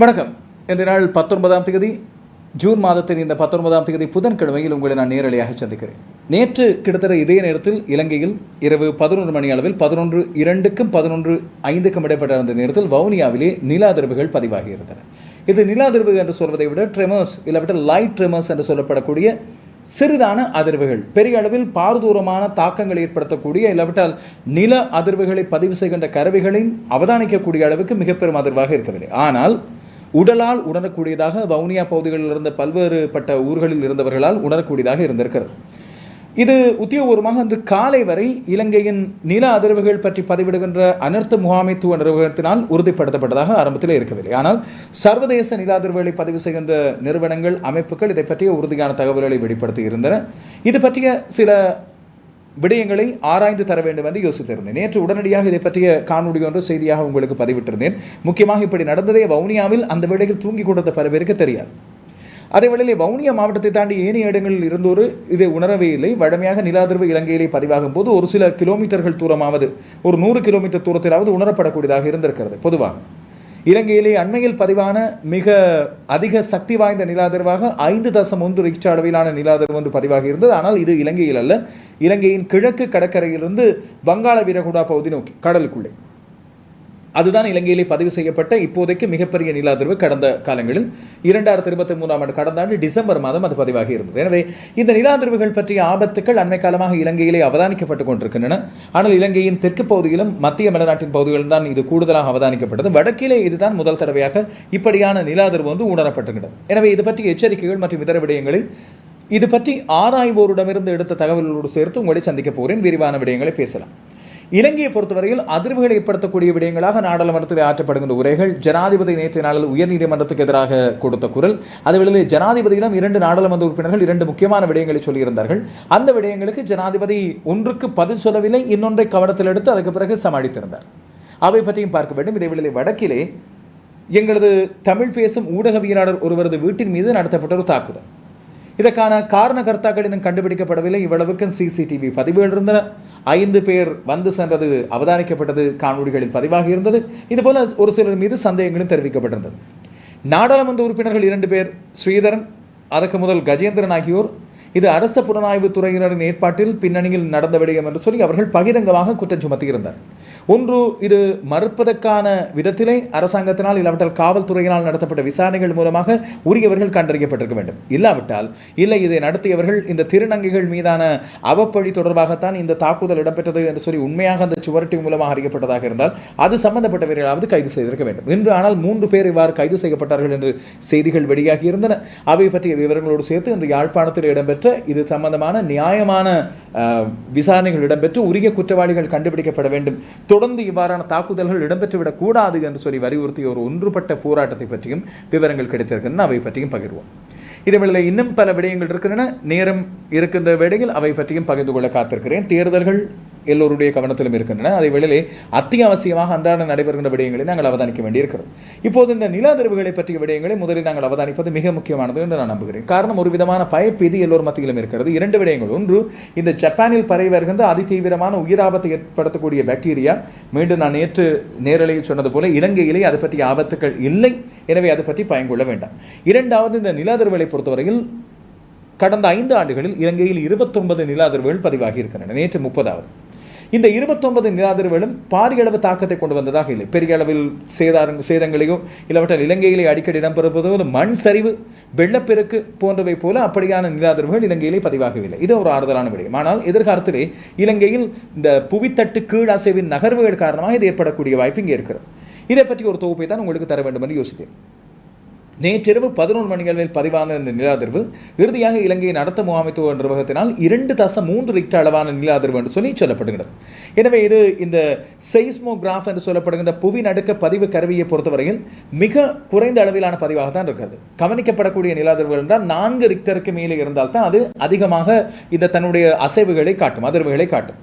வணக்கம். இந்த நாள் பத்தொன்பதாம் தேதி ஜூன் மாதத்தின் இந்த பத்தொன்பதாம் தேதி புதன்கிழமையில் உங்களை நான் நேரடியாக சந்திக்கிறேன். நேற்று கிட்டத்தட்ட இதே நேரத்தில் இலங்கையில் இரவு பதினொன்று மணி அளவில் பதினொன்று இரண்டுக்கும் பதினொன்று ஐந்துக்கும் இடைப்பட்ட அந்த நேரத்தில் வவுனியாவிலே நில அதிர்வுகள் பதிவாகி இருந்தன இது நில அதிர்வு என்று சொல்வதை விட ட்ரெமர்ஸ் இல்லாவிட்டால் லைட் ட்ரெமர்ஸ் என்று சொல்லப்படக்கூடிய சிறிதான அதிர்வுகள். பெரிய அளவில் பாரதூரமான தாக்கங்கள் ஏற்படுத்தக்கூடிய இல்லாவிட்டால் நில அதிர்வுகளை பதிவு செய்கின்ற கருவிகளின் அவதானிக்கக்கூடிய அளவுக்கு மிக பெரும் அதிர்வாக இருக்கவில்லை. ஆனால் உடலால் உணரக்கூடியதாக வவுனியா பகுதிகளில் இருந்த பல்வேறு பட்ட ஊர்களில் இருந்தவர்களால் உணரக்கூடியதாக இருந்திருக்கிறது. இது உத்தியோகபூர்வமாக இன்று காலை வரை இலங்கையின் நில அதிர்வுகள் பற்றி பதிவிடுகின்ற அனர்த்த முகாமைத்துவ நிறுவனத்தினால் உறுதிப்படுத்தப்பட்டதாக ஆரம்பத்தில் இருக்கவில்லை. ஆனால் சர்வதேச நில அதிர்வுகளை பதிவு செய்கின்ற நிறுவனங்கள் அமைப்புகள் இதை பற்றிய உறுதியான தகவல்களை வெளிப்படுத்தி இருந்தன. இது பற்றிய சில விடயங்களை ஆராய்ந்து தர வேண்டும் என்று யோசித்திருந்தேன். நேற்று உடனடியாக இதை பற்றிய காணொலி ஒன்று செய்தியாக உங்களுக்கு பதிவிட்டிருந்தேன். முக்கியமாக இப்படி நடந்ததே வவுனியாவில் அந்த வேளையில் தூங்கி கொடுத்த பல பேருக்கு தெரியாது. அதே வேளையிலே வவுனியா மாவட்டத்தை தாண்டி ஏனைய இடங்களில் இருந்தோரு இதை உணரவே இல்லை. வழமையாக நிலாதிர்வு இலங்கையிலே பதிவாகும் போது ஒரு சில கிலோமீட்டர்கள் தூரமாவது ஒரு நூறு கிலோமீட்டர் தூரத்திலாவது உணரப்படக்கூடியதாக இருந்திருக்கிறது. பொதுவாக இலங்கையிலே அண்மையில் பதிவான மிக அதிக சக்தி வாய்ந்த நிலாதிர்வாக ஐந்து தசம் ஒன்று ரிக்டர் அளவிலான நிலாதிர்வு ஒன்று பதிவாகி இருந்தது. ஆனால் இது இலங்கையில் அல்ல. இலங்கையின் கிழக்கு கடற்கரையிலிருந்து வங்காள வீரகுடா பகுதி நோக்கி கடலுக்குள்ளே. அதுதான் இலங்கையிலே பதிவு செய்யப்பட்ட இப்போதைக்கு மிகப்பெரிய நிலாதிர்வு கடந்த காலங்களில் இரண்டாயிரத்தி இருபத்தி மூன்றாம் ஆண்டு கடந்த ஆண்டு டிசம்பர் மாதம் அது பதிவாகி இருந்தது. எனவே இந்த நிலாதிர்வுகள் பற்றிய ஆபத்துக்கள் அண்மை காலமாக இலங்கையிலே அவதானிக்கப்பட்டுக் கொண்டிருக்கின்றன. ஆனால் இலங்கையின் தெற்கு பகுதியிலும் மத்திய மலைநாட்டின் பகுதிகளில் தான் இது கூடுதலாக அவதானிக்கப்பட்டது. வடக்கிலே இதுதான் முதல் தடவையாக இப்படியான நிலாதிர்வு வந்து உணரப்பட்டிருக்கிறது. எனவே இது பற்றிய எச்சரிக்கைகள் மற்றும் இதர விடயங்களில் இது பற்றி ஆராய்வோரிடமிருந்து எடுத்த தகவல்களோடு சேர்த்து உங்களை சந்திக்க போகிறேன். விரிவான விடயங்களை பேசலாம். இலங்கையை பொறுத்தவரையில் அதிர்வுகளை ஏற்படுத்தக்கூடிய விடயங்களாக நாடாளுமன்றத்தில் ஆற்றப்படுகின்ற உரைகள் ஜனாதிபதி நேற்றைய நாளில் உயர்நீதிமன்றத்துக்கு எதிராக கொடுத்த குரல். அதுவேளையில் ஜனாதிபதியிடம் இரண்டு நாடாளுமன்ற உறுப்பினர்கள் இரண்டு முக்கியமான விடயங்களை சொல்லியிருந்தார்கள். அந்த விடயங்களுக்கு ஜனாதிபதி ஒன்றுக்கு பதில் சொல்லவில்லை இன்னொன்றை கவனத்தில் எடுத்து அதுக்கு பிறகு சமாளித்திருந்தார். அவை பற்றியும் பார்க்க வேண்டும். இதே வடக்கிலே எங்களது தமிழ் பேசும் ஊடகவியலாளர் ஒருவரது வீட்டின் மீது நடத்தப்பட்ட ஒரு தாக்குதல். இதற்கான காரணகர்த்தாக்கள் இன்னும் கண்டுபிடிக்கப்படவில்லை இவ்வளவுக்கு சிசிடிவி பதிவுகள் இருந்தன ஐந்து பேர் வந்து சென்றது அவதானிக்கப்பட்டது காணொலிகளில் பதிவாகி இருந்தது. இதுபோல ஒரு சிலர் மீது சந்தேகங்களும் தெரிவிக்கப்பட்டிருந்தது. நாடாளுமன்ற உறுப்பினர்கள் இரண்டு பேர் ஸ்ரீதரன் அதற்கு முதல் கஜேந்திரன் ஆகியோர் இது அரச புலனாய்வு துறையினரின் ஏற்பாட்டில் பின்னணியில் நடந்த விடயம் என்று சொல்லி அவர்கள் பகிரங்கமாக குற்றம் சுமத்தியிருந்தார் ஒன்று இது மறுப்பதற்கான விதத்திலே அரசாங்கத்தினால் இல்லாவிட்டால் காவல்துறையினால் நடத்தப்பட்ட விசாரணைகள் மூலமாக உரியவர்கள் கண்டறியப்பட்டிருக்க வேண்டும். இல்லாவிட்டால் இல்லை இதை நடத்தியவர்கள் இந்த திருநங்கைகள் மீதான அவப்பழி தொடர்பாகத்தான் இந்த தாக்குதல் இடம்பெற்றது என்று சொல்லி உண்மையாக அந்த சுவரட்டி மூலமாக அறியப்பட்டதாக இருந்தால் அது சம்பந்தப்பட்டவர்களாவது கைது செய்திருக்க வேண்டும். இன்று ஆனால் மூன்று பேர் இவ்வாறு கைது செய்யப்பட்டார்கள் என்று செய்திகள் வெளியாகி இருந்தன அவை பற்றிய விவரங்களோடு சேர்த்து இன்று யாழ்ப்பாணத்தில் இடம்பெற்ற இது சம்பந்தமான நியாயமான விசாரணைகள் இடம்பெற்று உரிய குற்றவாளிகள் கண்டுபிடிக்கப்பட வேண்டும். தொடர்ந்து இவ்வாறான தாக்குதல்கள் இடம்பெற்றுவிடக் கூடாது என்று சொல்லி வலியுறுத்திய ஒரு ஒன்றுபட்ட போராட்டத்தை பற்றியும் விவரங்கள் கிடைத்திருக்கின்றன. அவை பற்றியும் பகிர்வோம். இதேவேளை இன்னும் பல விடயங்கள் இருக்கின்றன. நேரம் இருக்கின்ற வேளையில் அவை பற்றியும் பகிர்ந்து கொள்ள காத்திருக்கிறேன். தேர்தல்கள் எல்லோருடைய கவனத்திலும் இருக்கின்றன. அதே வேளையிலே அத்தியாவசியமாக அன்றாட நடைபெறுகின்ற விடயங்களை நாங்கள் அவதானிக்க வேண்டியிருக்கிறோம் இப்போது இந்த நில அதிர்வுகளை பற்றிய விடயங்களை முதலில் நாங்கள் அவதானிப்பது மிக முக்கியமானது என்று நான் நம்புகிறேன். காரணம் ஒரு விதமான பயப்பீதி எல்லோர் மத்தியிலும் இருக்கிறது. இரண்டு விடயங்கள். ஒன்று இந்த ஜப்பானில் பரவி வருகின்ற அதிதீவிரமான உயிராபத்தை ஏற்படுத்தக்கூடிய பாக்டீரியா. மீண்டும் நான் நேற்று நேரலையில் சொன்னது போல இலங்கையிலே அது பற்றிய ஆபத்துக்கள் இல்லை. எனவே அது பற்றி பயங்கொள்ள வேண்டாம். இரண்டாவது இந்த நில அதிர்வுகளை பொறுத்தவரையில் கடந்த ஐந்து ஆண்டுகளில் இலங்கையில் இருபத்தொன்பது நில அதிர்வுகள் பதிவாகி இருக்கின்றன. நேற்று முப்பதாவது. இந்த இருபத்தொன்பது நிலாதிர்வுகளும் பாரியளவு தாக்கத்தை கொண்டு வந்ததாக இல்லை. பெரிய அளவில் சேதாரம் சேதங்களையோ இல்லாவற்றால் இலங்கையிலே அடிக்கடி இடம்பெறுவதோ மண் சரிவு வெள்ளப்பெருக்கு போன்றவை போல அப்படியான நிலாதிர்வுகள் இலங்கையிலே பதிவாகவில்லை. இது ஒரு ஆறுதலான விடயம். ஆனால் எதிர்காலத்திலே இலங்கையில் இந்த புவித்தட்டு கீழ் அசைவின் நகர்வுகள் காரணமாக இது ஏற்படக்கூடிய வாய்ப்பு இங்கே இருக்கிறது. இதை பற்றி ஒரு தொகுப்பை தான் உங்களுக்கு தர வேண்டும் என்று யோசித்தேன். நேற்றிரவு பதினொன்று மணிகளில் பதிவான இந்த நிலாதிர்வு இறுதியாக இலங்கையின் நடத்த முகாமைத்துவ நிர்வாகத்தினால் இரண்டு தசம் மூன்று ரிக்டர் அளவான நிலாதிர்வு என்று சொல்லி சொல்லப்படுகிறது எனவே இது இந்த செய்ஸ்மோகிராஃப் என்று சொல்லப்படுகின்ற புவி நடுக்க பதிவு கருவியை பொறுத்தவரையில் மிக குறைந்த அளவிலான பதிவாக தான் இருக்கிறது. கவனிக்கப்படக்கூடிய நிலாதிர்வுகள் என்றால் நான்கு ரிக்டருக்கு மேலே இருந்தால் தான் அது அதிகமாக இந்த தன்னுடைய அசைவுகளை காட்டும் அதிர்வுகளை காட்டும்.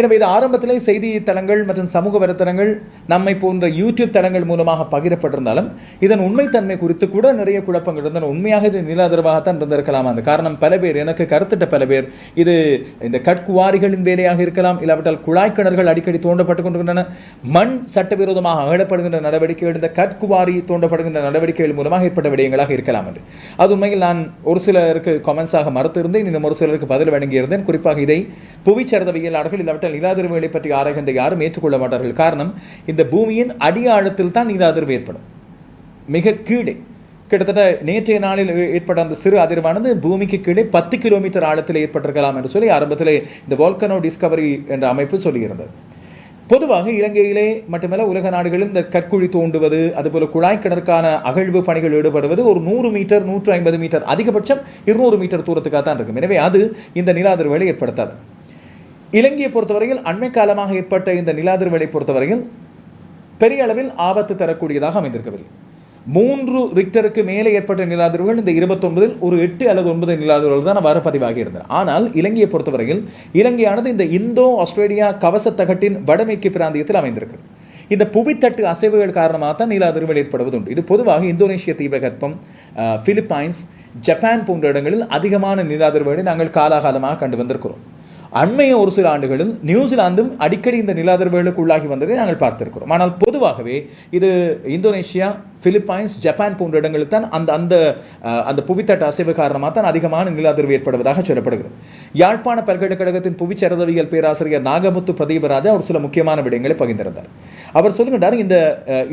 எனவே இது ஆரம்பத்திலே செய்தி தளங்கள் மற்றும் சமூக வலைத்தளங்கள் நம்மை போன்ற யூடியூப் தளங்கள் மூலமாக பகிரப்பட்டிருந்தாலும் இதன் உண்மைத்தன்மை குறித்து கூட நிறைய குழப்பங்கள் இருந்தன. உண்மையாக இது நிலாதரவாகத்தான் இருந்திருக்கலாம். அந்த காரணம் பல பேர் எனக்கு கருத்திட்ட பல பேர் இது இந்த கட்குவாரிகளின் வேலையாக இருக்கலாம் இல்லாவிட்டால் குழாய்க்கிணறுகள் அடிக்கடி தோண்டப்பட்டுக் கொண்டிருக்கின்றன. மண் சட்டவிரோதமாக அகழப்படுகின்ற நடவடிக்கைகள் இந்த கட்குவாரி தோண்டப்படுகின்ற நடவடிக்கைகள் மூலமாக ஏற்பட்ட விடயங்களாக இருக்கலாம் என்று. அது உண்மையில் நான் ஒரு சிலருக்கு கமெண்ட்ஸாக மறுத்திருந்தேன் இன்னும் ஒரு சிலருக்கு பதில் வழங்கியிருந்தேன். குறிப்பாக இதை புவிச்சரிதவியலாளர்கள் இல்லாவிட்டால் நிலாதிர்வுகளை பற்றி ஆராய்கின்ற யாரும் ஏற்றுக்கொள்ள மாட்டார்கள். காரணம் இந்த பூமியின் அடி ஆழத்தில் தான் நிலாதிர்வு ஏற்படும். மிக கீழே. கிட்டத்தட்ட நேற்றைய நாளில் ஏற்பட்ட அந்த சிறு அதிர்வானது பூமிக்கு கீழே பத்து கிலோமீட்டர் ஆழத்தில் ஏற்பட்டிருக்கலாம் என்று சொல்லி ஆரம்பத்தில் இந்த வால்கனோ டிஸ்கவரி என்ற அமைப்பு சொல்லியிருந்தது. பொதுவாக இலங்கையிலே மட்டுமல்ல உலக நாடுகளில் இந்த கற்குழி தோண்டுவது அதுபோல குழாய் கிணறுக்கான அகழ்வு பணிகள் ஈடுபடுவது ஒரு நூறு மீட்டர் நூற்று ஐம்பது மீட்டர் அதிகபட்சம் இருநூறு மீட்டர் தூரத்துக்காக தான் இருக்கும். எனவே அது இந்த நிலாதிர்வுகளை ஏற்படுத்தாது. இலங்கையை பொறுத்தவரையில் அண்மை காலமாக ஏற்பட்ட இந்த நிலாதிர்வலை பொறுத்தவரையில் பெரிய அளவில் ஆபத்து தரக்கூடியதாக அமைந்திருக்கவில்லை. மூன்று ரிக்டருக்கு மேலே ஏற்பட்ட நிலாதிர்வுகள் இந்த இருபத்தொன்பதில் ஒரு எட்டு அல்லது ஒன்பது நிலாதிர்வுகள் தான் அவ்வாறு பதிவாகி இருந்தன. ஆனால் இலங்கையை பொறுத்தவரையில் இலங்கையானது இந்த இந்தோ ஆஸ்திரேலியா கவச தகட்டின் வடமேற்கு பிராந்தியத்தில் அமைந்திருக்கு. இந்த புவித்தட்டு அசைவுகள் காரணமாக தான் நிலாதிர்வுகள் ஏற்படுவது உண்டு இது பொதுவாக இந்தோனேஷிய தீபகற்பம் பிலிப்பைன்ஸ் ஜப்பான் போன்ற இடங்களில் அதிகமான நிலாதிர்வுகளை நாங்கள் காலாகாலமாக கண்டு வந்திருக்கிறோம். அண்மைய ஒரு சில ஆண்டுகளும் நியூசிலாந்தும் அடிக்கடி இந்த நிலாதிர்வுகளுக்கு உள்ளாகி வந்ததை நாங்கள் பார்த்திருக்கிறோம். ஆனால் பொதுவாகவே இது இந்தோனேஷியா பிலிப்பைன்ஸ் ஜப்பான் போன்ற இடங்களில் தான் அந்த அந்த அந்த புவித்தட்ட அசைவு காரணமாக தான் அதிகமான நில அதிர்வு ஏற்படுவதாக சொல்லப்படுகிறது. யாழ்ப்பாண பல்கலைக்கழகத்தின் புவிச்சரதவியல் பேராசிரியர் நாகமுத்து பிரதீபராஜா ஒரு சில முக்கியமான விடயங்களை பகிர்ந்திருந்தார். அவர் சொல்லுகின்றார் இந்த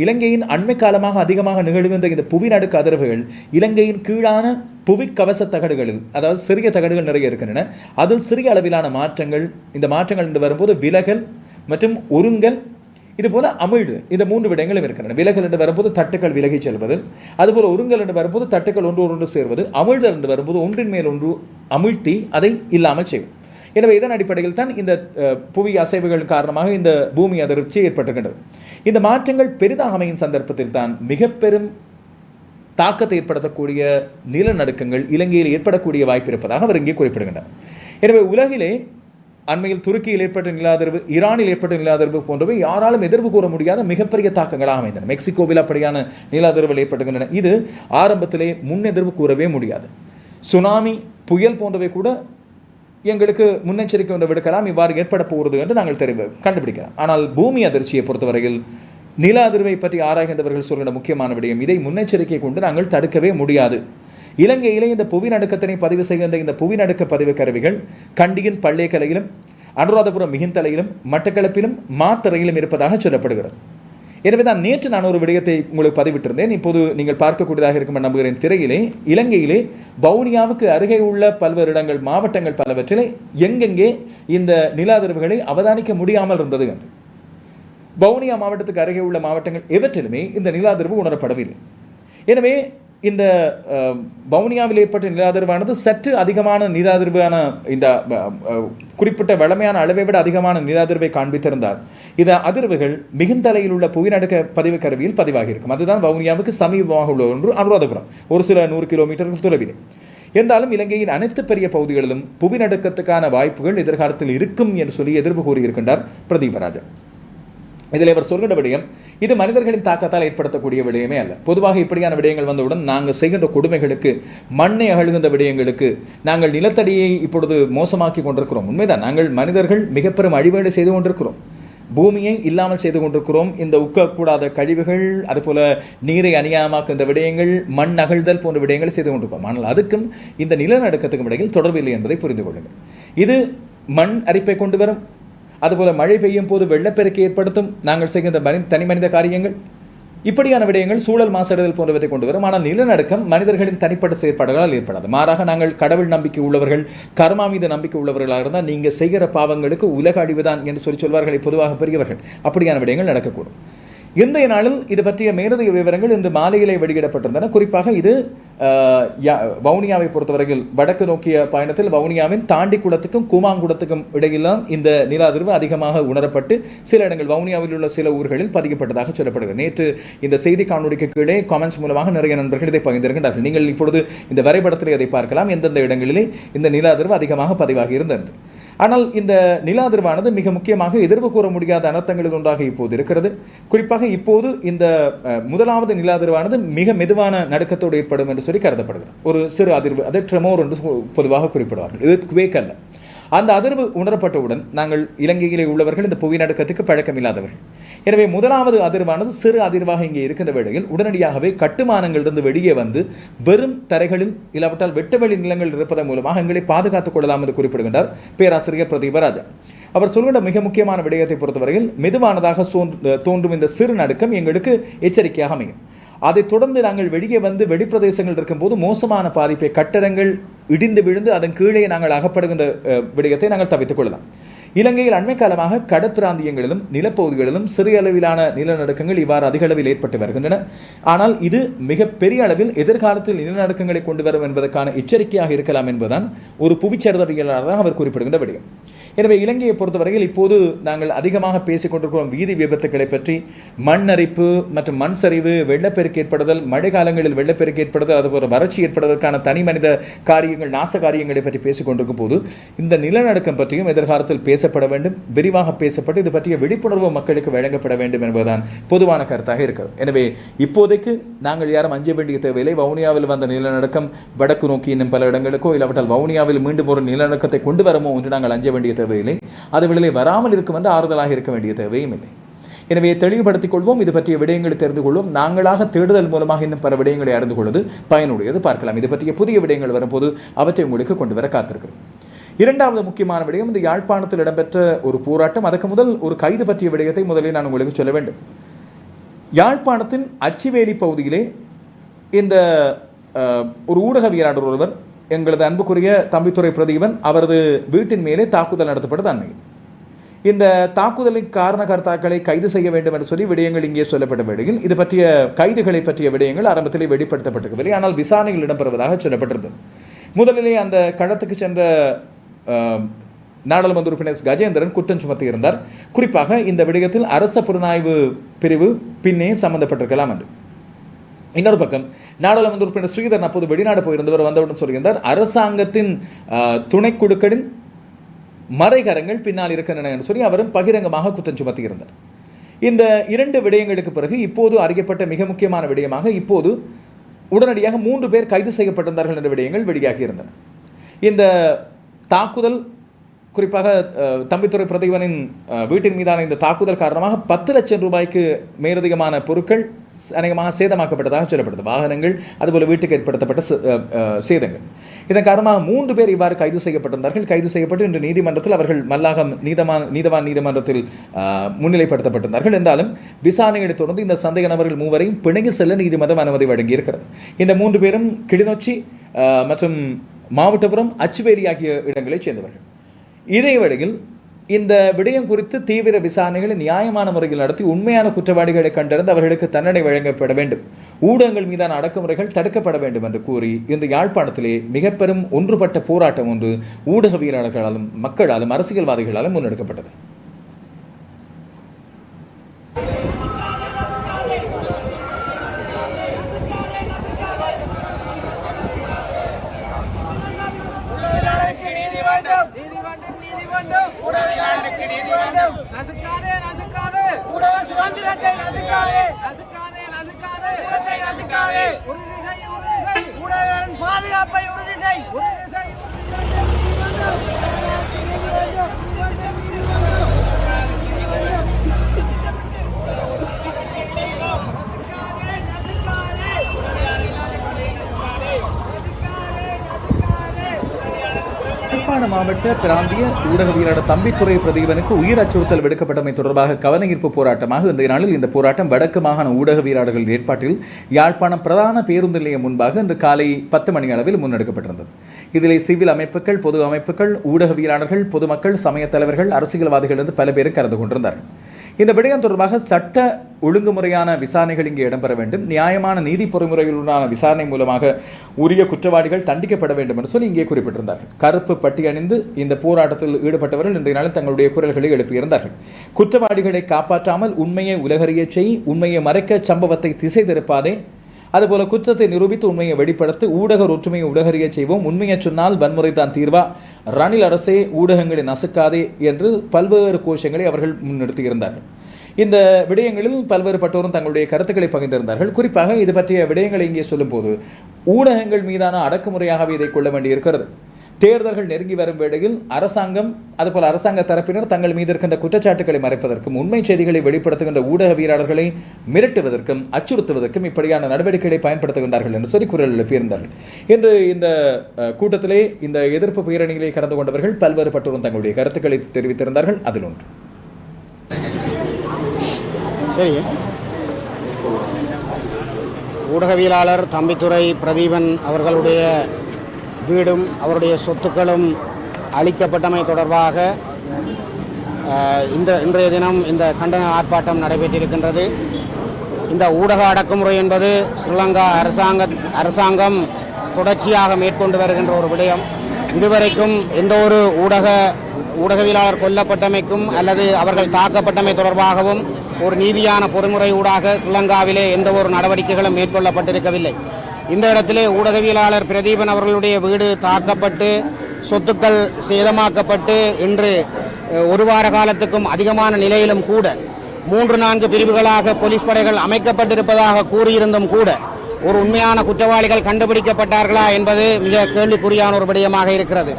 இலங்கையின் அண்மை காலமாக அதிகமாக நிகழ்கின்ற இந்த புவி நடுக்கு அதிர்வுகள் இலங்கையின் கீழான புவி கவச தகடுகளில் அதாவது சிறிய தகடுகள் நிறைய இருக்கின்றன. அதில் சிறிய அளவிலான மாற்றங்கள் இந்த மாற்றங்கள் என்று வரும்போது விலகல் மற்றும் ஒருங்கல் இதுபோல் அமிழ் இந்த மூன்று விடயங்களும் இருக்கின்றன. விலகல் என்று வரும்போது தட்டுக்கள் விலகி செல்வது அதுபோல் ஒருங்கல் என்று வரும்போது தட்டுக்கள் ஒன்று ஒன்று சேர்வது அமிழ்தல் என்று வரும்போது ஒன்றின் மேல் ஒன்று அமிழ்த்தி அதை இல்லாமல் செய்வோம் எனவே இதன் அடிப்படையில் தான் இந்த புவி அசைவுகள் காரணமாக இந்த பூமி அதிர்ச்சி ஏற்பட்டிருக்கின்றது. இந்த மாற்றங்கள் பெரிதாக அமையும் சந்தர்ப்பத்தில் தான் மிக பெரும் தாக்கத்தை ஏற்படுத்தக்கூடிய நிலநடுக்கங்கள் இலங்கையில் ஏற்படக்கூடிய வாய்ப்பு இருப்பதாக அவர் இங்கே குறிப்பிடுகின்றார். எனவே உலகிலே அண்மையில் துருக்கியில் ஏற்பட்ட நிலாதரவு ஈரானில் ஏற்பட்ட நிலாதரவு போன்றவை யாராலும் எதிர்ப்பு கூற முடியாத மிகப்பெரிய தாக்கங்களாக அமைந்தன. மெக்சிகோவில் அப்படியான நிலாதரவுகள் ஏற்பட்டுகின்றன இது ஆரம்பத்திலே முன்னெதிர்வு கூறவே முடியாது. சுனாமி புயல் போன்றவை கூட எங்களுக்கு முன்னெச்சரிக்கை ஒன்று விடுக்கலாம். இவ்வாறு ஏற்பட போகிறது என்று நாங்கள் தெரிவு கண்டுபிடிக்கலாம். ஆனால் பூமி அதிர்ச்சியை பொறுத்தவரையில் நில அதிர்வை பற்றி ஆராய்கின்றவர்கள் சொல்கிற முக்கியமான விடயம் இதை முன்னெச்சரிக்கை கொண்டு நாங்கள் தடுக்கவே முடியாது. இலங்கையிலே இந்த புவி நடுக்கத்தினை பதிவு செய்கின்ற இந்த புவி நடுக்க பதிவு கருவிகள் கண்டியின் பள்ளியக்கலையிலும் அனுராதபுரம் மிகிந்தலையிலும் மட்டக்களப்பிலும் மாத்திரையிலும் இருப்பதாக சொல்லப்படுகிறது. எனவே தான் நேற்று நான் ஒரு விடயத்தை உங்களுக்கு பதிவிட்டிருந்தேன். இப்போது நீங்கள் பார்க்கக்கூடியதாக இருக்கும் நம்புகிறேன். திரையிலே இலங்கையிலே வவுனியாவுக்கு அருகே உள்ள பல்வேறு இடங்கள் மாவட்டங்கள் பலவற்றிலே எங்கெங்கே இந்த நில அதிர்வுகளை அவதானிக்க முடியாமல் இருந்தது பவுனியா வவுனியா மாவட்டத்துக்கு அருகே உள்ள மாவட்டங்கள் எவற்றிலுமே இந்த நில அதிர்வு உணரப்படவில்லை. எனவே இந்த வவுனியாவில் ஏற்பட்ட நிலாதிர்வானது சற்று அதிகமான நிலாதிர்வான இந்த குறிப்பிட்ட வளமையான அளவை விட அதிகமான நிலாதிர்வை காண்பித்திருந்தார். இந்த அதிர்வுகள் மிகுந்தலையில் உள்ள புவிநடுக்க பதிவு கருவியில் பதிவாகி இருக்கும் அதுதான் வவுனியாவுக்கு சமீபமாக உள்ள ஒன்று அனுராதபுரம். ஒரு சில நூறு கிலோமீட்டர் தொலைவிலே. இருந்தாலும் இலங்கையின் அனைத்து பெரிய பகுதிகளிலும் புவிநடுக்கத்துக்கான வாய்ப்புகள் எதிர்காலத்தில் இருக்கும் என்று சொல்லி எதிர்ப்பு கூறியிருக்கின்றார் பிரதீபராஜன். இதில் இவர் சொல்கிற விடயம் இது மனிதர்களின் தாக்கத்தால் ஏற்படுத்தக்கூடிய விடயமே அல்ல. பொதுவாக இப்படியான விடயங்கள் வந்தவுடன் நாங்கள் செய்கின்ற கொடுமைகளுக்கு மண்ணை அகழ்கின்ற விடயங்களுக்கு நாங்கள் நிலத்தடியை இப்பொழுது மோசமாக்கி கொண்டிருக்கிறோம். உண்மைதான் நாங்கள் மனிதர்கள் மிக பெரும் அழிவேடு செய்து கொண்டிருக்கிறோம். பூமியை இல்லாமல் செய்து கொண்டிருக்கிறோம். இந்த உக்கக்கூடாத கழிவுகள் அதுபோல நீரை அணியாமாக்குகின்ற விடயங்கள் மண் அகழ்தல் போன்ற விடயங்களை செய்து கொண்டிருக்கிறோம். ஆனால் அதுக்கும் இந்த நிலநடுக்கத்துக்கும் இடையில் தொடர்பில்லை என்பதை புரிந்து கொள்ளுங்கள். இது மண் அரிப்பை கொண்டு வரும் அதுபோல மழை பெய்யும் போது வெள்ளப்பெருக்கை ஏற்படுத்தும். நாங்கள் செய்கின்ற மனி தனி மனித காரியங்கள். இப்படியான விடயங்கள் சூழல் மாசடைதல் போன்றவற்றை கொண்டு வரும். ஆனால் நிலநடுக்கம் மனிதர்களின் தனிப்பட்ட செயற்பாடுகளால் ஏற்படாது. மாறாக நாங்கள் கடவுள் நம்பிக்கை உள்ளவர்கள் கர்மா மீது நம்பிக்கை உள்ளவர்களாக இருந்தால் நீங்கள் செய்கிற பாவங்களுக்கு உலக அழிவுதான் என்று சொல்லி சொல்வார்களை பொதுவாக பெரியவர்கள். அப்படியான விடயங்கள் நடக்கக்கூடும். இன்றைய நாளில் இது பற்றிய மேலதிக விவரங்கள் இந்த மாலையிலே வெளியிடப்பட்டிருந்தன. குறிப்பாக இது யா- வவுனியாவை பொறுத்தவரையில் வடக்கு நோக்கிய பயணத்தில் வவுனியாவின் தாண்டிக்குளத்துக்கும் கூமாங்குளத்துக்கும் இடையிலாம் இந்த நில அதிர்வு அதிகமாக உணரப்பட்டு சில இடங்கள் வவுனியாவில் உள்ள சில ஊர்களில் பதிக்கப்பட்டதாக சொல்லப்படுகிறது. நேற்று இந்த செய்தி காணொலிக்கு கீழே காமெண்ட்ஸ் மூலமாக நிறைய நண்பர்கள் இதை பகிர்ந்திருக்கின்றார்கள். நீங்கள் இப்பொழுது இந்த வரைபடத்தில் அதை பார்க்கலாம். எந்தெந்த இடங்களிலே இந்த நில அதிர்வு அதிகமாக பதிவாகி இருந்தது? ஆனால் இந்த நில அதிர்வானது மிக முக்கியமாக எதிர்வு கூற முடியாத அனர்த்தங்களில் ஒன்றாக இப்போது இருக்கிறது. குறிப்பாக இப்போது இந்த அஹ், முதலாவது நில அதிர்வானது மிக மெதுவான நடுக்கத்தோடு ஏற்படும் என்று சொல்லி கருதப்படுகிறது. ஒரு சிறு அதிர்வு அதை ட்ரெமோர் என்று பொதுவாக குறிப்பிடுவார்கள். இது குவேக் அல்ல. அந்த அதிர்வு உணரப்பட்டவுடன் நாங்கள் இலங்கையிலே உள்ளவர்கள் இந்த புவி நடுக்கத்துக்கு பழக்கமில்லாதவர்கள். எனவே முதலாவது அதிர்வானது சிறு அதிர்வாக இங்கே இருக்கின்ற வேளையில் உடனடியாகவே கட்டுமானங்களிலிருந்து வெளியே வந்து வெறும் தரைகளில் இல்லாவிட்டால் வெட்டவெளி நிலங்கள் இருப்பதன் மூலமாக எங்களை பாதுகாத்துக் கொள்ளலாம் என்று குறிப்பிடுகின்றார் பேராசிரியர் பிரதீபராஜா அவர் சொல்கின்ற மிக முக்கியமான விடயத்தை பொறுத்தவரையில் மெதுவானதாக தோன்றும் இந்த சிறு நடுக்கம் எங்களுக்கு எச்சரிக்கையாக அமையும். அதைத் தொடர்ந்து நாங்கள் வெளியே வந்து வெடிப்பிரதேசங்கள் இருக்கும்போது மோசமான பாதிப்பை கட்டடங்கள் இடிந்து விழுந்து அதன் கீழே நாங்கள் அகப்படுகின்ற விடயத்தை நாங்கள் தவித்துக் கொள்ளலாம். இலங்கையில் அண்மை காலமாக கடற்பிராந்தியங்களிலும் நிலப்பகுதிகளிலும் சிறிய அளவிலான நிலநடுக்கங்கள் இவ்வாறு அதிக அளவில் ஏற்பட்டு வருகின்றன. ஆனால் இது மிக பெரிய அளவில் எதிர்காலத்தில் நிலநடுக்கங்களை கொண்டு வரும் என்பதற்கான எச்சரிக்கையாக இருக்கலாம் என்பதுதான் ஒரு புவிச்சரிதவியலாளராக அவர் குறிப்பிடுகின்ற விடயம். எனவே இலங்கையை பொறுத்தவரையில் இப்போது நாங்கள் அதிகமாக பேசிக் கொண்டிருக்கிறோம் வீதி விபத்துக்களை பற்றி. மண் அரிப்பு மற்றும் மண் சரிவு வெள்ளப்பெருக்கு ஏற்படுதல் மழை காலங்களில் வெள்ளப்பெருக்கு ஏற்படுதல் அதுபோல வறட்சி ஏற்படுவதற்கான தனி மனித காரியங்கள் நாச காரியங்களை பற்றி பேசிக் கொண்டிருக்கும் போது இந்த நிலநடுக்கம் பற்றியும் எதிர்காலத்தில் பேசப்பட வேண்டும் விரிவாக பேசப்பட்டு இது பற்றிய விழிப்புணர்வு மக்களுக்கு வழங்கப்பட வேண்டும் என்பதுதான் பொதுவான கருத்தாக இருக்கிறது. எனவே இப்போதைக்கு நாங்கள் யாரும் அஞ்ச வேண்டிய தேவையில்லை. வவுனியாவில் வந்த நிலநடுக்கம் வடக்கு நோக்கி இன்னும் பல இடங்களுக்கோ இல்லாவிட்டால் வவுனியாவில் மீண்டும் ஒரு நிலநடுக்கத்தை கொண்டு வரமோ என்று நாங்கள் அஞ்ச வேண்டிய தேவையில்லை. அது வெளியே வராமல் இருக்கும் என்று ஆறுதலாக இருக்க வேண்டிய தேவையும் இல்லை. எனவே தெளிவுபடுத்திக் கொள்வோம். இது பற்றிய விடயங்களை தெரிந்து கொள்வோம். நாங்களாக தேடுதல் மூலமாக இன்னும் பல விடயங்களை அறிந்து கொள்வது பயனுடையது. பார்க்கலாம். இது பற்றிய புதிய விடயங்கள் வரும்போது அவற்றை உங்களுக்கு கொண்டு வர காத்திருக்கிறோம். இரண்டாவது முக்கியமான விடயம் இந்த யாழ்ப்பாணத்தில் இடம்பெற்ற ஒரு போராட்டம். அதற்கு முதல் ஒரு கைது பற்றிய விடயத்தை முதலில் நான் உங்களுக்கு சொல்ல வேண்டும். யாழ்ப்பாணத்தின் அச்சிவேலி பகுதியிலே இந்த ஒரு ஊடகவியலாளர் ஒருவர் எங்களது அன்புக்குரிய தம்பித்துறை பிரதீபன் அவரது வீட்டின் மேலே தாக்குதல் நடத்தப்பட்டது அண்மையில். இந்த தாக்குதலின் காரணகர்த்தாக்களை கைது செய்ய வேண்டும் என்று சொல்லி விடயங்கள் இங்கே சொல்லப்பட்ட வேளையில் இது பற்றிய கைதுகளை பற்றிய விடயங்கள் ஆரம்பத்திலே வெளிப்படுத்தப்பட்டிருக்கவில்லை. ஆனால் விசாரணைகள் இடம்பெறுவதாக சொல்லப்பட்டிருந்தது. முதலிலே அந்த களத்துக்கு சென்ற நாடாளுமன்ற உறுப்பினர் கஜேந்திரன் குற்றம் சுமத்தியிருந்தார். குறிப்பாக இந்த விடயத்தில் அரச புலனாய்வு பிரிவு பின்னே சம்பந்தப்பட்டிருக்கலாம் என்று. இன்னொரு பக்கம் நாடாளுமன்ற உறுப்பினர் ஸ்ரீதரன் அப்போது வெளிநாடு போயிருந்தவர் வந்தவுடன் சொல்கின்றார் அரசாங்கத்தின் துணைக்குழுக்களின் மறைகரங்கள் பின்னால் இருக்கின்றன என்று சொல்லி அவரும் பகிரங்கமாக குற்றம் சுமத்தியிருந்தார். இந்த இரண்டு விடயங்களுக்கு பிறகு இப்போது அறியப்பட்ட மிக முக்கியமான விடயமாக இப்போது உடனடியாக மூன்று பேர் கைது செய்யப்பட்டிருந்தார்கள் என்ற விடயங்கள் வெளியாகி இருந்தன இந்த தாக்குதல் குறிப்பாக தம்பித்துறை பிரதீபனின் வீட்டின் மீதான இந்த தாக்குதல் காரணமாக பத்து லட்சம் ரூபாய்க்கு மேலதிகமான பொருட்கள் அநேகமாக சேதமாக்கப்பட்டதாக சொல்லப்பட்டது வாகனங்கள் அதுபோல் வீட்டுக்கு ஏற்படுத்தப்பட்ட சே- சேதங்கள். இதன் காரணமாக மூன்று பேர் இவ்வாறு கைது செய்யப்பட்டிருந்தார்கள். கைது செய்யப்பட்டு இன்று நீதிமன்றத்தில் அவர்கள் மல்லாகம் நீதமான நீதவான் நீதிமன்றத்தில் முன்னிலைப்படுத்தப்பட்டிருந்தார்கள். என்றாலும் விசாரணைகளை தொடர்ந்து இந்த சந்தேக நபர்கள் மூவரையும் பிணைங்கி செல்ல நீதிமன்றம் அனுமதி வழங்கியிருக்கிறது. இந்த மூன்று பேரும் கிளிநொச்சி மற்றும் மாவட்டபுரம் அச்சுவேரி ஆகிய இடங்களைச் சேர்ந்தவர்கள். இதே வேளையில் இந்த விடயம் குறித்து தீவிர விசாரணைகளை நியாயமான முறையில் நடத்தி உண்மையான குற்றவாளிகளை கண்டறிந்து அவர்களுக்கு தண்டனை வழங்கப்பட வேண்டும். ஊடகங்கள் மீதான அடக்குமுறைகள் தடுக்கப்பட வேண்டும் என்று கூறி இந்த யாழ்ப்பாணத்திலே மிக பெரும் ஒன்றுபட்ட போராட்டம் ஒன்று ஊடகவியலாளர்களாலும் மக்களாலும் அரசியல்வாதிகளாலும் முன்னெடுக்கப்பட்டது ஊடகவியலாளருக்கு நீதி வேண்டும் நீதி வேண்டும் நீதி வேண்டும் ஊடகவியலாளருக்கு நீதி வேண்டும் நசுக்காதே நசுக்காதே ஊடக சுதந்திரத்தை நசுக்காதே நசுக்காதே நசுக்காதே ஊடகத்தை நசுக்காதே உறுதி செய் உறுதி செய் ஊடகங்களின் பாதுகாப்பை உறுதி செய் உறுதி செய் யாழ்ப்பாண மாவட்ட பிராந்திய ஊடகவியலாளர் தம்பித்துறை பிரதீபனுக்கு உயிர் அச்சுறுத்தல் விடுக்கப்பட்டமை தொடர்பாக கவனஈர்ப்பு போராட்டமாக இந்த நாளில் இந்த போராட்டம் வடக்கு மாகாண ஊடகவியலாளர்கள் ஏற்பாட்டில் யாழ்ப்பாணம் பிரதான பேருந்து நிலையம் முன்பாக இன்று காலை பத்து மணி அளவில் முன்னெடுக்கப்பட்டிருந்தது. இதில் சிவில் அமைப்புகள் பொது அமைப்புகள் ஊடகவியலாளர்கள் பொதுமக்கள் சமயத் தலைவர்கள் அரசியல்வாதிகள் என்று பல பேரும் கலந்து கொண்டிருந்தார்கள். இந்த விடயம் தொடர்பாக சட்ட ஒழுங்குமுறையான விசாரணைகள் இங்கே இடம்பெற வேண்டும். நியாயமான நீதி பொறிமுறைகளுடனான விசாரணை மூலமாக உரிய குற்றவாளிகள் தண்டிக்கப்பட வேண்டும் என்று சொல்லி இங்கே குறிப்பிட்டிருந்தார்கள். கருப்பு பட்டி அணிந்து இந்த போராட்டத்தில் ஈடுபட்டவர்கள் இன்றைய நாளில் தங்களுடைய குரல்களை எழுப்பியிருந்தார்கள். குற்றவாளிகளை காப்பாற்றாமல் உண்மையை உலகறியச் செய் உண்மையை மறைக்க சம்பவத்தை திசை திருப்பாதே அதுபோல குற்றத்தை நிரூபித்து உண்மையை வெளிப்படுத்தி ஊடக ஒற்றுமையை உலகறிய செய்வோம். உண்மையை சொன்னால் வன்முறை தான் தீர்வா? ரணில் அரசே ஊடகங்களை நசுக்காதே என்று பல்வேறு கோஷங்களை அவர்கள் முன்னிறுத்தியிருந்தார்கள். இந்த விடயங்களில் பல்வேறுபட்டோரும் தங்களுடைய கருத்துக்களை பகிர்ந்திருந்தார்கள். குறிப்பாக இது பற்றிய விடயங்களை இங்கே சொல்லும்போது ஊடகங்கள் மீதான அடக்குமுறையாகவே இதை கொள்ள வேண்டியிருக்கிறது. தேர்தல்கள் நெருங்கி வரும் வேளையில் அரசாங்கம் அதுபோல் அரசாங்க தரப்பினர் தங்கள் மீது இருக்கின்ற குற்றச்சாட்டுகளை மறைப்பதற்கும் உண்மை செய்திகளை வெளிப்படுத்துகின்ற ஊடகவியலாளர்களை மிரட்டுவதற்கும் அச்சுறுத்துவதற்கும் இப்படியான நடவடிக்கைகளை பயன்படுத்துகின்றார்கள் என்று சொல்லி குரல் எழுப்பியிருந்தார்கள் இன்று இந்த கூட்டத்திலே இந்த எதிர்ப்பு பேரணியிலே கலந்து கொண்டவர்கள் பல்வேறு பட்டோரும் தங்களுடைய கருத்துக்களை தெரிவித்திருந்தார்கள். அதில் ஒன்று. சரி. ஊடகவியலாளர் தம்பித்துறை பிரதீபன் அவர்களுடைய வீடும் அவருடைய சொத்துக்களும் அளிக்கப்பட்டமை தொடர்பாக இந்த இன்றைய தினம் இந்த கண்டன ஆர்ப்பாட்டம் நடைபெற்றிருக்கின்றது. இந்த ஊடக அடக்குமுறை என்பது ஸ்ரீலங்கா அரசாங்க அரசாங்கம் தொடர்ச்சியாக மேற்கொண்டு வருகின்ற ஒரு விடயம். இதுவரைக்கும் எந்த ஒரு ஊடக ஊடகவியலாளர் கொல்லப்பட்டமைக்கும் அல்லது அவர்கள் தாக்கப்பட்டமை தொடர்பாகவும் ஒரு நீதியான பொறிமுறை ஊடாக ஸ்ரீலங்காவிலே எந்த ஒரு நடவடிக்கைகளும் மேற்கொள்ளப்பட்டிருக்கவில்லை. இந்த இடத்திலே ஊடகவியலாளர் பிரதீபன் அவர்களுடைய வீடு தாக்கப்பட்டு சொத்துக்கள் சேதமாக்கப்பட்டு இன்று ஒரு வார காலத்துக்கும் அதிகமான நிலையிலும் கூட மூன்று நான்கு பிரிவுகளாக போலீஸ் படைகள் அமைக்கப்பட்டிருப்பதாக கூறியிருந்தும் கூட ஒரு உண்மையான குற்றவாளிகள் கண்டுபிடிக்கப்பட்டார்களா என்பது மிக கேள்விக்குறியான ஒரு விடயமாக இருக்கிறது.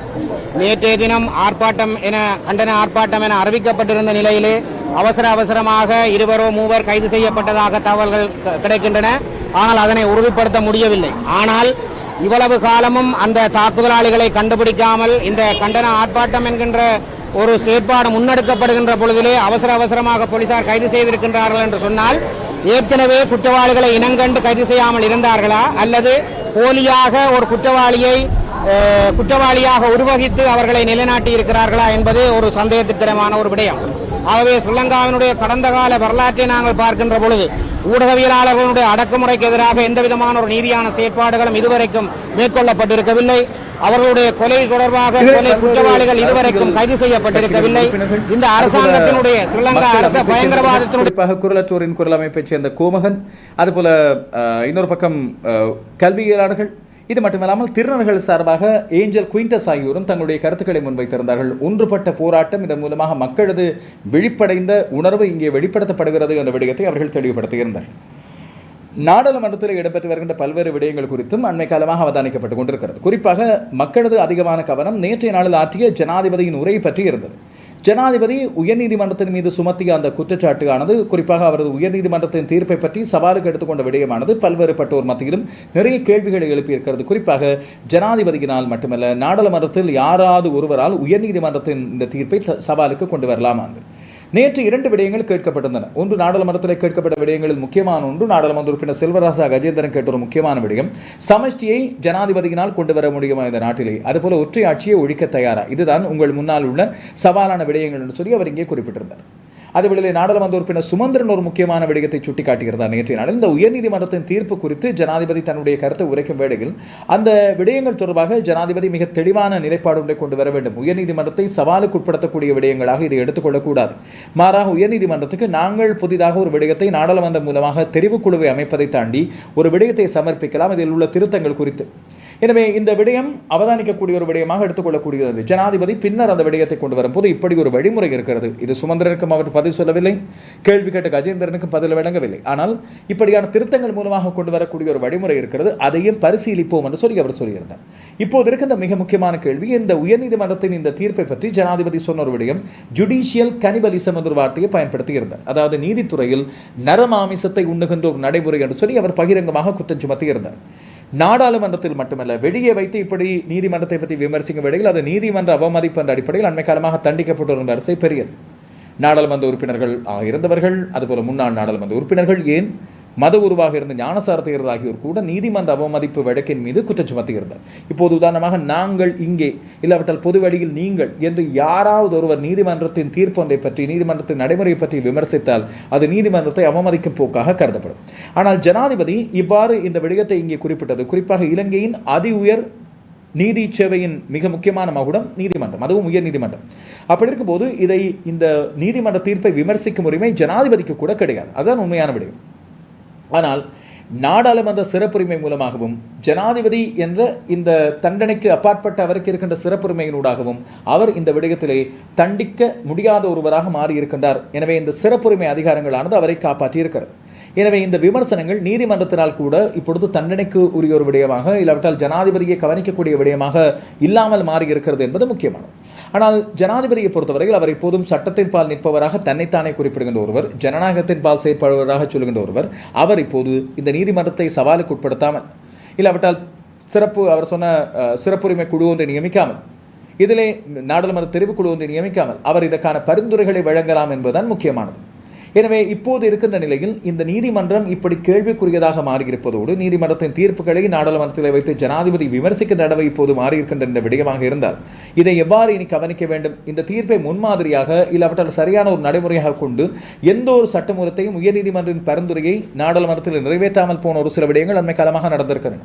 நேற்றைய தினம் ஆர்ப்பாட்டம் என கண்டன ஆர்ப்பாட்டம் என அறிவிக்கப்பட்டிருந்த நிலையிலே அவசர அவசரமாக இருவரோ மூவர் கைது செய்யப்பட்டதாக தகவல்கள் க- கிடைக்கின்றன. ஆனால் அதனை உறுதிப்படுத்த முடியவில்லை. ஆனால் இவ்வளவு காலமும் அந்த தாக்குதலாளிகளை கண்டுபிடிக்காமல் இந்த கண்டன ஆர்ப்பாட்டம் என்கின்ற ஒரு செயற்பாடு முன்னெடுக்கப்படுகின்ற பொழுதிலே அவசர அவசரமாக போலீசார் கைது செய்திருக்கின்றார்கள் என்று சொன்னால் ஏற்கனவே குற்றவாளிகளை இனங்கண்டு கைது செய்யாமல் இருந்தார்களா? அல்லது போலியாக ஒரு குற்றவாளியை குற்றவாளியாக உருவகித்து அவர்களை நிலைநாட்டி இருக்கிறார்களா என்பது ஒரு சந்தேகத்திற்கிடமான ஒரு விடயம். ஆகவே ஸ்ரீலங்காவினுடைய கடந்த கால வரலாற்றை நாங்கள் பார்க்கின்ற பொழுது ஊடகவியலாளர்களுடைய அடக்குமுறைக்கு எதிராக எந்த விதமான ஒரு நீதியான செயற்பாடுகளும் இதுவரைக்கும் மேற்கொள்ளப்பட்டிருக்கவில்லை. அவர்களுடைய கொலை தொடர்பாக கொலை குற்றவாளிகள் இதுவரைக்கும் கைது செய்யப்பட்டிருக்கவில்லை. இந்த அரசாங்கத்தினுடைய ஸ்ரீலங்கா அரச பயங்கரவாதத்தினுடைய குரலற்றோரின் குரல் அமைப்பைச் சேர்ந்த கோமகன் அதுபோல இன்னொரு பக்கம் அஹ், கல்வியலாளர்கள் இது மட்டுமில்லாமல் திருநர்கள் சார்பாக ஏஞ்சல் குயின்டஸ் ஆகியோரும் தங்களுடைய கருத்துக்களை முன்வைத்திருந்தார்கள். ஒன்றுபட்ட போராட்டம் இதன் மூலமாக மக்களது விழிப்படைந்த உணர்வு இங்கே வெளிப்படுத்தப்படுகிறது என்ற விடயத்தை அவர்கள் தெளிவுபடுத்தியிருந்தார்கள். நாடாளுமன்றத்தில் இடம்பெற்று வருகின்ற பல்வேறு விடயங்கள் குறித்தும் அண்மை காலமாக அவதானிக்கப்பட்டுக் கொண்டிருக்கிறது. குறிப்பாக மக்களது அதிகமான கவனம் நேற்றைய நாளில் ஆற்றிய ஜனாதிபதியின் உரை பற்றி இருந்தது. ஜனாதிபதி உயர்நீதிமன்றத்தின் மீது சுமத்திய அந்த குற்றச்சாட்டானது குறிப்பாக அவரது உயர்நீதிமன்றத்தின் தீர்ப்பை பற்றி சவாலுக்கு எடுத்துக்கொண்ட விடயமானது பல்வேறுபட்டோர் மத்தியிலும் நிறைய கேள்விகளை எழுப்பியிருக்கிறது. குறிப்பாக ஜனாதிபதியினால் மட்டுமல்ல நாடாளுமன்றத்தில் யாராவது ஒருவரால் உயர்நீதிமன்றத்தின் இந்த தீர்ப்பை சவாலுக்கு கொண்டு வரலாமா என்று நேற்று இரண்டு விடயங்கள் கேட்கப்பட்டிருந்தன. ஒன்று நாடாளுமன்றத்தில் கேட்கப்பட்ட விடயங்களில் முக்கியமான ஒன்று நாடாளுமன்ற உறுப்பினர் செல்வராசா கஜேந்திரன் கேட்ட ஒரு முக்கியமான விடயம். சமஷ்டியை ஜனாதிபதியினால் கொண்டு வர முடியுமா இந்த நாட்டிலே? அதுபோல ஒற்றை ஆட்சியை ஒழிக்க தயாரா? இதுதான் உங்கள் முன்னால் உள்ள சவாலான விடயங்கள் என்று சொல்லி அவர் இங்கே குறிப்பிட்டிருந்தார். அதேவேளை நாடாளுமன்ற உறுப்பினர் சுமந்திரன் ஒரு முக்கியமான விடயத்தை சுட்டிக்காட்டுகிறார் நேற்றைய நாளில் இந்த உயர்நீதிமன்றத்தின் தீர்ப்பு குறித்து ஜனாதிபதி தன்னுடைய கருத்தை உரைக்கும் வேளையில் அந்த விடயங்கள் தொடர்பாக ஜனாதிபதி மிக தெளிவான நிலைப்பாடு கொண்டு வர வேண்டும். உயர்நீதிமன்றத்தை சவாலுக்கு உட்படுத்தக்கூடிய விடயங்களாக இதை எடுத்துக்கொள்ளக்கூடாது மாறாக உயர்நீதிமன்றத்துக்கு நாங்கள் புதிதாக ஒரு விடயத்தை நாடாளுமன்றம் மூலமாக தெரிவுக்குழுவை அமைப்பதை தாண்டி ஒரு விடயத்தை சமர்ப்பிக்கலாம். இதில் உள்ள திருத்தங்கள் குறித்து எனவே இந்த விடயம் அவதானிக்கக்கூடிய ஒரு விடயமாக எடுத்துக்கொள்ளக்கூடியது. ஜனாதிபதி பின்னர் அந்த விடயத்தை கொண்டு வரும்போது இப்படி ஒரு வழிமுறை இருக்கிறது. இது சுமந்திரனுக்கும் அவர் பதில் சொல்லவில்லை. கேள்வி கேட்ட கஜேந்திரனுக்கும் பதில் வழங்கவில்லை. ஆனால் இப்படியான திருத்தங்கள் மூலமாக கொண்டு வரக்கூடிய ஒரு வழிமுறை இருக்கிறது. அதையும் பரிசீலிப்போம் என்று சொல்லி அவர் சொல்லியிருந்தார். இப்போது இருக்கின்ற மிக முக்கியமான கேள்வி இந்த உயர்நீதிமன்றத்தின் இந்த தீர்ப்பை பற்றி ஜனாதிபதி சொன்ன ஒரு விடயம் ஜுடிஷியல் கனிபலிசம் என்ற ஒரு வார்த்தையை பயன்படுத்தி இருந்தார். அதாவது நீதித்துறையில் நரமாமிசத்தை உண்ணுகின்ற ஒரு நடைமுறை என்று சொல்லி அவர் பகிரங்கமாக குற்றம் சுமத்தி இருந்தார். நாடாளுமன்றத்தில் மட்டுமல்ல வெளியே வைத்து இப்படி நீதிமன்றத்தை பற்றி விமர்சிக்கும் வேளையில் அது நீதிமன்ற அவமதிப்பு என்ற அடிப்படையில் அண்மை காலமாக தண்டிக்கப்பட்டு வரும் வரிசை பெரியது. நாடாளுமன்ற உறுப்பினர்கள் ஆக இருந்தவர்கள் அதுபோல முன்னாள் நாடாளுமன்ற உறுப்பினர்கள் ஏன் மத உருவாக இருந்த ஞானசார ஆகியோர் கூட நீதிமன்ற அவமதிப்பு வழக்கின் மீது குற்றம் சுமத்துகிறார் இப்போது உதாரணமாக நாங்கள் இங்கே இல்லாவிட்டால் பொது வழியில் நீங்கள் என்று யாராவது ஒருவர் நீதிமன்றத்தின் தீர்ப்பு ஒன்றை பற்றி நீதிமன்றத்தின் நடைமுறை பற்றி விமர்சித்தால் அது நீதிமன்றத்தை அவமதிக்கும் போக்காக கருதப்படும். ஆனால் ஜனாதிபதி இவ்வாறு இந்த விடயத்தை இங்கே குறிப்பிட்டது. குறிப்பாக இலங்கையின் அதி உயர் நீதி சேவையின் மிக முக்கியமான மகுடம் நீதிமன்றம் அதுவும் உயர் நீதிமன்றம். அப்படி இருக்கும்போது இதை இந்த நீதிமன்ற தீர்ப்பை விமர்சிக்கும் உரிமை ஜனாதிபதிக்கு கூட கிடையாது. அதுதான் உண்மையான விடயம். ஆனால் நாடாளுமன்ற சிறப்புரிமை மூலமாகவும் ஜனாதிபதி என்ற இந்த தண்டனைக்கு அப்பாற்பட்ட அவருக்கு இருக்கின்ற சிறப்புரிமையினூடாகவும் அவர் இந்த விடயத்திலே தண்டிக்க முடியாத ஒருவராக மாறியிருக்கின்றார். எனவே இந்த சிறப்புரிமை அதிகாரங்களானது அவரை காப்பாற்றியிருக்கிறது. எனவே இந்த விமர்சனங்கள் நீதிமன்றத்தினால் கூட இப்பொழுது தண்டனைக்கு உரிய ஒரு விடயமாக இல்லாவிட்டால் ஜனாதிபதியை கவனிக்கக்கூடிய விடயமாக இல்லாமல் மாறி இருக்கிறது என்பது முக்கியமானது. ஆனால் ஜனாதிபதியை பொறுத்தவரையில் அவர் எப்போதும் சட்டத்தின் பால் நிற்பவராக தன்னைத்தானே குறிப்பிடுகின்ற ஒருவர் ஜனநாயகத்தின் பால் செயற்படுவராக சொல்கின்ற ஒருவர். அவர் இப்போது இந்த நீதிமன்றத்தை சவாலுக்கு உட்படுத்தாமல் இல்லாவிட்டால் சிறப்பு அவர் சொன்ன சிறப்புரிமை குழு ஒன்றை நியமிக்காமல் இதிலே நாடாளுமன்ற தெரிவுக்குழு ஒன்றை நியமிக்காமல் அவர் இதற்கான பரிந்துரைகளை வழங்கலாம் என்பதுதான் முக்கியமானது. எனவே இப்போது இருக்கின்ற நிலையில் இந்த நீதிமன்றம் இப்படி கேள்விக்குரியதாக மாறியிருப்பதோடு நீதிமன்றத்தின் தீர்ப்புகளை நாடாளுமன்றத்தில் வைத்து ஜனாதிபதி விமர்சிக்கின்ற நடவை இப்போது மாறியிருக்கின்ற இந்த விடயமாக இருந்தால் இதை எவ்வாறு இனி கவனிக்க வேண்டும்? இந்த தீர்ப்பை முன்மாதிரியாக இல்லாவிட்டால் சரியான ஒரு நடைமுறையாக கொண்டு எந்த ஒரு சட்டமூலத்தையும் உயர்நீதிமன்றத்தின் பரிந்துரையை நாடாளுமன்றத்தில் நிறைவேற்றாமல் போன ஒரு சில விடயங்கள் அண்மை காலமாக நடந்திருக்கின்றன.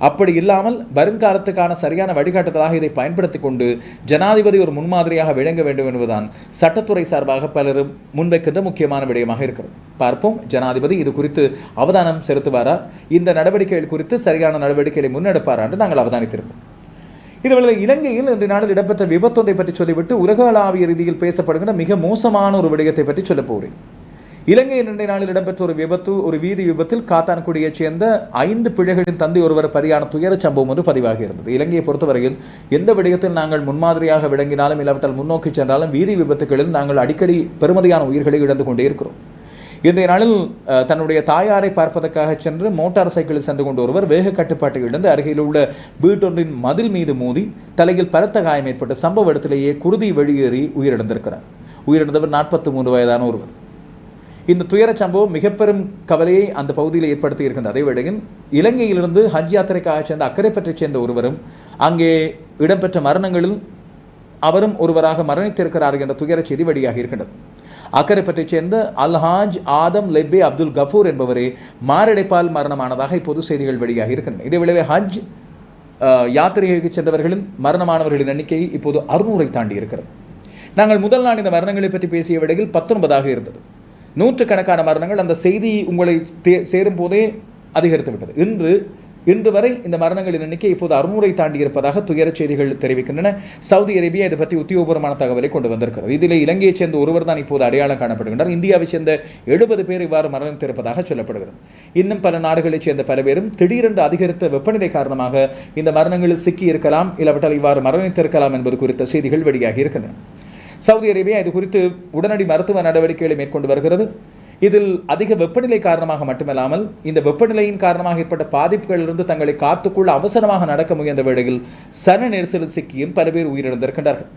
அப்படி இல்லாமல் வருங்காலத்துக்கான சரியான வழிகாட்டுதலாக இதை பயன்படுத்திக் கொண்டு ஜனாதிபதி ஒரு முன்மாதிரியாக விளங்க வேண்டும் என்பதுதான் சட்டத்துறை சார்பாக பலரும் முன்வைக்கின்ற முக்கியமான விடயமாக இருக்கிறது. பார்ப்போம் ஜனாதிபதி இது குறித்து அவதானம் செலுத்துவாரா? இந்த நடவடிக்கைகள் குறித்து சரியான நடவடிக்கைகளை முன்னெடுப்பாரா என்று நாங்கள் அவதானித்திருப்போம். இதுவேளை இலங்கையில் இன்று நாளில் இடம்பெற்ற விபத்தொன்றை பற்றி சொல்லிவிட்டு உலகளாவிய ரீதியில் பேசப்படுகின்ற மிக மோசமான ஒரு விடயத்தை பற்றி சொல்லப் போகிறேன். இலங்கை இரண்டை நாளில் இடம்பெற்ற ஒரு விபத்து ஒரு வீதி விபத்தில் காத்தான்குடியைச் சேர்ந்த ஐந்து பிள்ளைகளின் தந்தை ஒருவர் பலியான துயர சம்பவம் ஒன்று பதிவாகி இருந்தது. இலங்கையை பொறுத்தவரையில் எந்த விடயத்தில் நாங்கள் முன்மாதிரியாக விளங்கினாலும் இல்லாவிட்டால் முன்னோக்கி சென்றாலும் வீதி விபத்துகளில் நாங்கள் அடிக்கடி பெருமதியான உயிர்களை இழந்து கொண்டே இருக்கிறோம். இன்றைய நாளில் தன்னுடைய தாயாரை பார்ப்பதற்காக சென்று மோட்டார் சைக்கிளில் சென்று கொண்டு ஒருவர் வேக கட்டுப்பாட்டை இழந்து அருகில் உள்ள வீட்டொன்றின் மதில் மீது மோதி தலையில் பலத்த காயம் ஏற்பட்டு சம்பவ இடத்திலேயே குருதி வெளியேறி உயிரிழந்திருக்கிறார். உயிரிழந்தவர் நாற்பத்தி மூன்று வயதான ஒருவர். இந்த துயர சம்பவம் மிகப்பெரும் கவலையை அந்த பகுதியில் ஏற்படுத்தி இருக்கின்ற அதே வேளையில் இலங்கையிலிருந்து ஹஜ் யாத்திரைக்காக சேர்ந்த அக்கரைப்பற்றைச் சேர்ந்த ஒருவரும் அங்கே இடம்பெற்ற மரணங்களில் அவரும் ஒருவராக மரணித்திருக்கிறார் என்ற துயர செய்தி வழியாக இருக்கின்றது. அக்கரைப்பற்றைச் சேர்ந்த அல்ஹாஜ் ஆதம் லெப்பே அப்துல் கஃபூர் என்பவரே மாரடைப்பால் மரணமானதாக இப்போது செய்திகள் வெளியாக இருக்கின்றன. இதே விளைவே ஹஜ் யாத்திரைகளுக்கு சென்றவர்களின் மரணமானவர்களின் எண்ணிக்கை இப்போது அறுநூறை தாண்டி இருக்கிறது. நாங்கள் முதல் நாள் இந்த மரணங்களை பற்றி பேசிய விடையில் பத்தொன்பதாக இருந்தது. நூற்றுக்கணக்கான மரணங்கள் அந்த செய்தி உங்களை தே- சேரும் போதே அதிகரித்து விட்டது. இன்று இன்று வரை இந்த மரணங்களின் எண்ணிக்கை இப்போது அறுநூறை தாண்டி இருப்பதாக துயரச் செய்திகள் தெரிவிக்கின்றன. சவுதி அரேபியா இது பற்றி உத்தியோகபூர்வமான தகவலை கொண்டு வந்திருக்கிறது. இதில் இலங்கையைச் சேர்ந்த ஒருவர் தான் இப்போது அடையாளம் காணப்படுகின்றார். இந்தியாவைச் சேர்ந்த எழுபது பேர் இவ்வாறு மரணித்திருப்பதாக சொல்லப்படுகிறது. இன்னும் பல நாடுகளைச் சேர்ந்த பல பேரும் திடீரென்று அதிகரித்த வெப்பநிலை காரணமாக இந்த மரணங்களில் சிக்கி இருக்கலாம் இல்லாவிட்டால் இவ்வாறு மரணித்திருக்கலாம் என்பது குறித்த செய்திகள் வெளியாகி இருக்கின்றன. சவுதி அரேபியா இது குறித்து உடனடி மருத்துவ நடவடிக்கைகளை மேற்கொண்டு வருகிறது. இதில் அதிக வெப்பநிலை காரணமாக மட்டுமல்லாமல் இந்த வெப்பநிலையின் காரணமாக ஏற்பட்ட பாதிப்புகளிலிருந்து தங்களை காத்துக்கொள்ள அவசரமாக நடக்க முயன்ற வேளையில் சன நெரிசலில் சிக்கியும் பல பேர் உயிரிழந்திருக்கின்றார்கள்.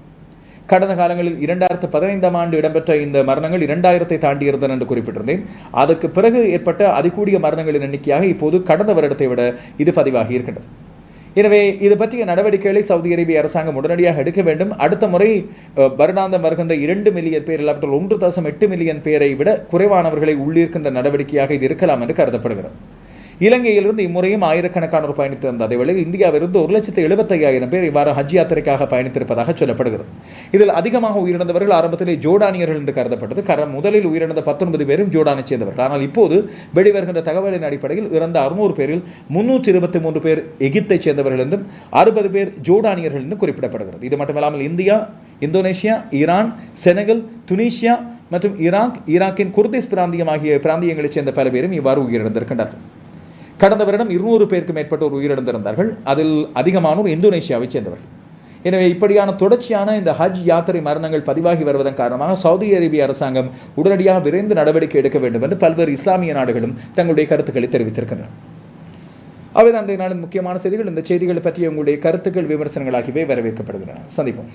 கடந்த காலங்களில் இரண்டாயிரத்து பதினைந்தாம் ஆண்டு இடம்பெற்ற இந்த மரணங்கள் இரண்டாயிரத்தை தாண்டியிருந்தன என்று குறிப்பிட்டிருந்தேன். அதற்கு பிறகு ஏற்பட்ட அதிகூடிய மரணங்களின் எண்ணிக்கையாக இப்போது கடந்த வருடத்தை விட இது பதிவாகி இருக்கின்றது. எனவே இது பற்றிய நடவடிக்கைகளை சவுதி அரேபிய அரசாங்கம் உடனடியாக எடுக்க வேண்டும். அடுத்த முறை வருடாந்தம் வருகின்ற இரண்டு மில்லியன் பேர் இல்லாவிட்டால் ஒன்று தசம் எட்டு மில்லியன் பேரை விட குறைவானவர்களை உள்ளிருக்கின்ற நடவடிக்கையாக இது இருக்கலாம் என்று கருதப்படுகிறது. இலங்கையிலிருந்து இம்முறையும் ஆயிரக்கணக்கானோர் பயணித்திருந்த அதேவேளை இந்தியாவிலிருந்து ஒரு லட்சத்து எழுபத்தையாயிரம் பேர் இவ்வாறு ஹஜ் யாத்திரைக்காக பயணித்திருப்பதாக சொல்லப்படுகிறது. இதில் அதிகமாக உயிரிழந்தவர்கள் ஆரம்பத்திலே ஜோர்டானியர்கள் என்று கருதப்பட்டது. கரம் முதலில் உயிரிழந்த பத்தொன்பது பேரும் ஜோர்டானை சேர்ந்தவர்கள். ஆனால் இப்போது வெளிவருகின்ற தகவலின் அடிப்படையில் இறந்த அறுநூறு பேரில் முன்னூற்றி இருபத்தி மூன்று பேர் எகிப்தைச் சேர்ந்தவர்கள் என்றும் அறுபது பேர் ஜோர்டானியர்கள் என்றும் குறிப்பிடப்படுகிறது. இது மட்டுமல்லாமல் India Indonesia Iran Senegal Tunisia மற்றும் ஈராக் ஈராக்கின் குர்திஸ் பிராந்தியம் ஆகிய பிராந்தியங்களைச் சேர்ந்த பல பேரும் இவ்வாறு உயிரிழந்திருக்கின்றார்கள் கடந்த வருடம் இருநூறு பேருக்கு மேற்பட்டோர் உயிரிழந்திருந்தார்கள். அதில் அதிகமானோர் இந்தோனேஷியாவைச் சேர்ந்தவர்கள். எனவே இப்படியான தொடர்ச்சியான இந்த ஹஜ் யாத்திரை மரணங்கள் பதிவாகி வருவதன் காரணமாக சவுதி அரேபிய அரசாங்கம் உடனடியாக விரைந்து நடவடிக்கை எடுக்க வேண்டும் என்று பல்வேறு இஸ்லாமிய நாடுகளும் தங்களுடைய கருத்துக்களை தெரிவித்திருக்கின்றன. அவைதான் இன்றைய நாளின் முக்கியமான செய்திகள். இந்த செய்திகளை பற்றிய உங்களுடைய கருத்துக்கள் விமர்சனங்கள் ஆகியவை வரவேற்கப்படுகின்றன. சந்திப்போம்.